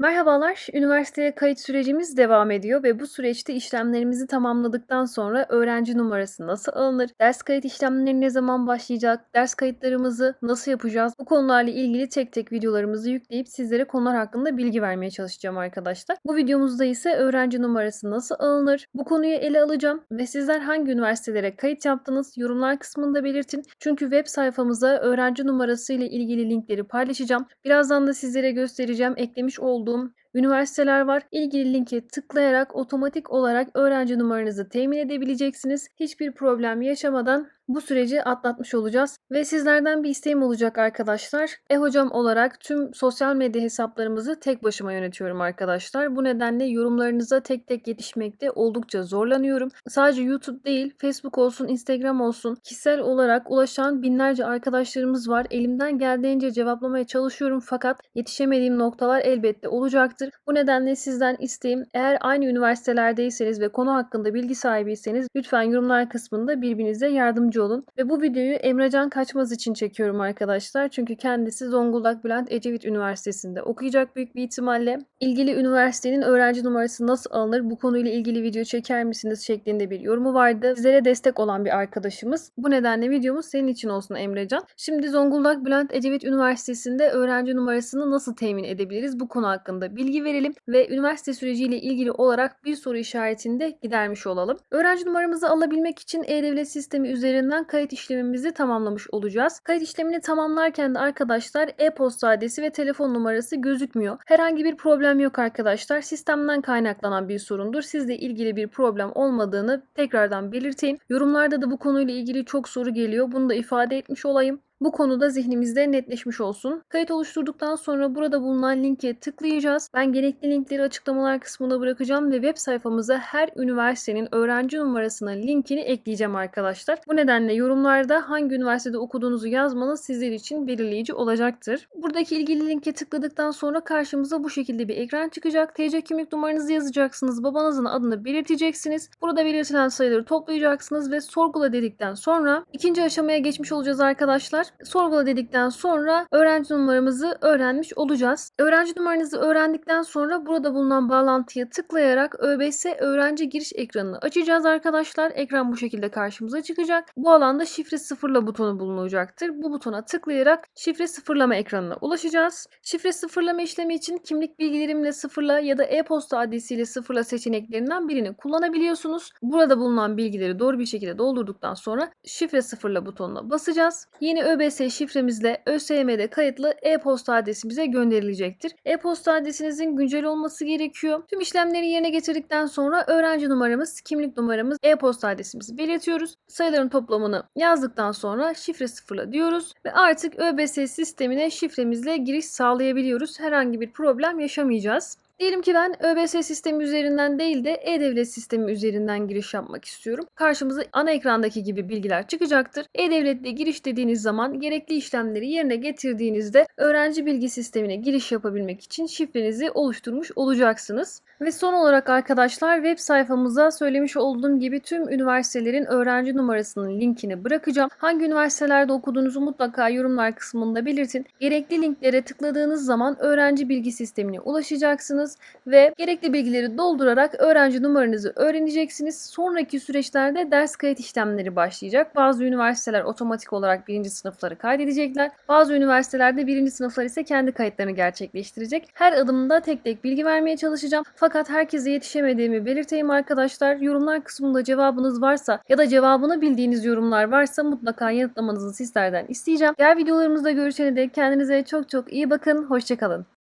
Merhabalar, üniversiteye kayıt sürecimiz devam ediyor ve bu süreçte işlemlerimizi tamamladıktan sonra öğrenci numarası nasıl alınır, ders kayıt işlemleri ne zaman başlayacak, ders kayıtlarımızı nasıl yapacağız, bu konularla ilgili tek tek videolarımızı yükleyip sizlere konular hakkında bilgi vermeye çalışacağım arkadaşlar. Bu videomuzda ise öğrenci numarası nasıl alınır, bu konuyu ele alacağım ve sizler hangi üniversitelere kayıt yaptınız yorumlar kısmında belirtin. Çünkü web sayfamıza öğrenci numarası ile ilgili linkleri paylaşacağım. Birazdan da sizlere göstereceğim eklemiş olduğum üniversiteler var. İlgili linke tıklayarak otomatik olarak öğrenci numaranızı temin edebileceksiniz. Hiçbir problem yaşamadan bu süreci atlatmış olacağız. Ve sizlerden bir isteğim olacak arkadaşlar. E-hocam olarak tüm sosyal medya hesaplarımızı tek başıma yönetiyorum arkadaşlar. Bu nedenle yorumlarınıza tek tek yetişmekte oldukça zorlanıyorum. Sadece YouTube değil, Facebook olsun, Instagram olsun kişisel olarak ulaşan binlerce arkadaşlarımız var. Elimden geldiğince cevaplamaya çalışıyorum fakat yetişemediğim noktalar elbette olacaktır. Bu nedenle sizden isteğim eğer aynı üniversitelerdeyseniz ve konu hakkında bilgi sahibiyseniz lütfen yorumlar kısmında birbirinize yardımcı olun. Ve bu videoyu Emrecan Kaçmaz için çekiyorum arkadaşlar. Çünkü kendisi Zonguldak Bülent Ecevit Üniversitesi'nde okuyacak büyük bir ihtimalle. İlgili üniversitenin öğrenci numarası nasıl alınır bu konuyla ilgili video çeker misiniz şeklinde bir yorumu vardı. Sizlere destek olan bir arkadaşımız. Bu nedenle videomuz senin için olsun Emrecan. Şimdi Zonguldak Bülent Ecevit Üniversitesi'nde öğrenci numarasını nasıl temin edebiliriz bu konu hakkında bilgi verelim ve üniversite süreciyle ilgili olarak bir soru işaretini de gidermiş olalım. Öğrenci numaramızı alabilmek için E-Devlet sistemi üzerinden kayıt işlemimizi tamamlamış olacağız. Kayıt işlemini tamamlarken de arkadaşlar e-posta adresi ve telefon numarası gözükmüyor. Herhangi bir problem yok arkadaşlar. Sistemden kaynaklanan bir sorundur. Sizle ilgili bir problem olmadığını tekrardan belirteyim. Yorumlarda da bu konuyla ilgili çok soru geliyor. Bunu da ifade etmiş olayım. Bu konuda zihnimizde netleşmiş olsun. Kayıt oluşturduktan sonra burada bulunan linke tıklayacağız. Ben gerekli linkleri açıklamalar kısmına bırakacağım ve web sayfamıza her üniversitenin öğrenci numarasının linkini ekleyeceğim arkadaşlar. Bu nedenle yorumlarda hangi üniversitede okuduğunuzu yazmanız sizler için belirleyici olacaktır. Buradaki ilgili linke tıkladıktan sonra karşımıza bu şekilde bir ekran çıkacak. TC kimlik numaranızı yazacaksınız. Babanızın adını belirteceksiniz. Burada belirtilen sayıları toplayacaksınız ve sorgula dedikten sonra ikinci aşamaya geçmiş olacağız arkadaşlar sorgula dedikten sonra öğrenci numaramızı öğrenmiş olacağız. Öğrenci numaranızı öğrendikten sonra burada bulunan bağlantıya tıklayarak ÖBS öğrenci giriş ekranını açacağız arkadaşlar. Ekran bu şekilde karşımıza çıkacak. Bu alanda şifre sıfırla butonu bulunacaktır. Bu butona tıklayarak şifre sıfırlama ekranına ulaşacağız. Şifre sıfırlama işlemi için kimlik bilgilerimle sıfırla ya da e-posta adresiyle sıfırla seçeneklerinden birini kullanabiliyorsunuz. Burada bulunan bilgileri doğru bir şekilde doldurduktan sonra şifre sıfırla butonuna basacağız. Yeni ÖBS ÖBS şifremizle ÖSYM'de kayıtlı e-posta adresimize gönderilecektir. E-posta adresinizin güncel olması gerekiyor. Tüm işlemleri yerine getirdikten sonra öğrenci numaramız, kimlik numaramız, e-posta adresimizi belirtiyoruz. Sayıların toplamını yazdıktan sonra şifre sıfırla diyoruz ve artık ÖBS sistemine şifremizle giriş sağlayabiliyoruz. Herhangi bir problem yaşamayacağız. Diyelim ki ben ÖBS sistemi üzerinden değil de E-Devlet sistemi üzerinden giriş yapmak istiyorum. Karşımıza ana ekrandaki gibi bilgiler çıkacaktır. E-Devlet'te giriş dediğiniz zaman gerekli işlemleri yerine getirdiğinizde öğrenci bilgi sistemine giriş yapabilmek için şifrenizi oluşturmuş olacaksınız. Ve son olarak arkadaşlar web sayfamıza söylemiş olduğum gibi tüm üniversitelerin öğrenci numarasının linkini bırakacağım. Hangi üniversitelerde okuduğunuzu mutlaka yorumlar kısmında belirtin. Gerekli linklere tıkladığınız zaman öğrenci bilgi sistemine ulaşacaksınız ve gerekli bilgileri doldurarak öğrenci numaranızı öğreneceksiniz. Sonraki süreçlerde ders kayıt işlemleri başlayacak. Bazı üniversiteler otomatik olarak birinci sınıfları kaydedecekler. Bazı üniversitelerde birinci sınıflar ise kendi kayıtlarını gerçekleştirecek. Her adımda tek tek bilgi vermeye çalışacağım. Fakat herkese yetişemediğimi belirteyim arkadaşlar. Yorumlar kısmında cevabınız varsa ya da cevabını bildiğiniz yorumlar varsa mutlaka yanıtlamanızı sizlerden isteyeceğim. Diğer videolarımızda görüşene dek kendinize çok çok iyi bakın. Hoşçakalın.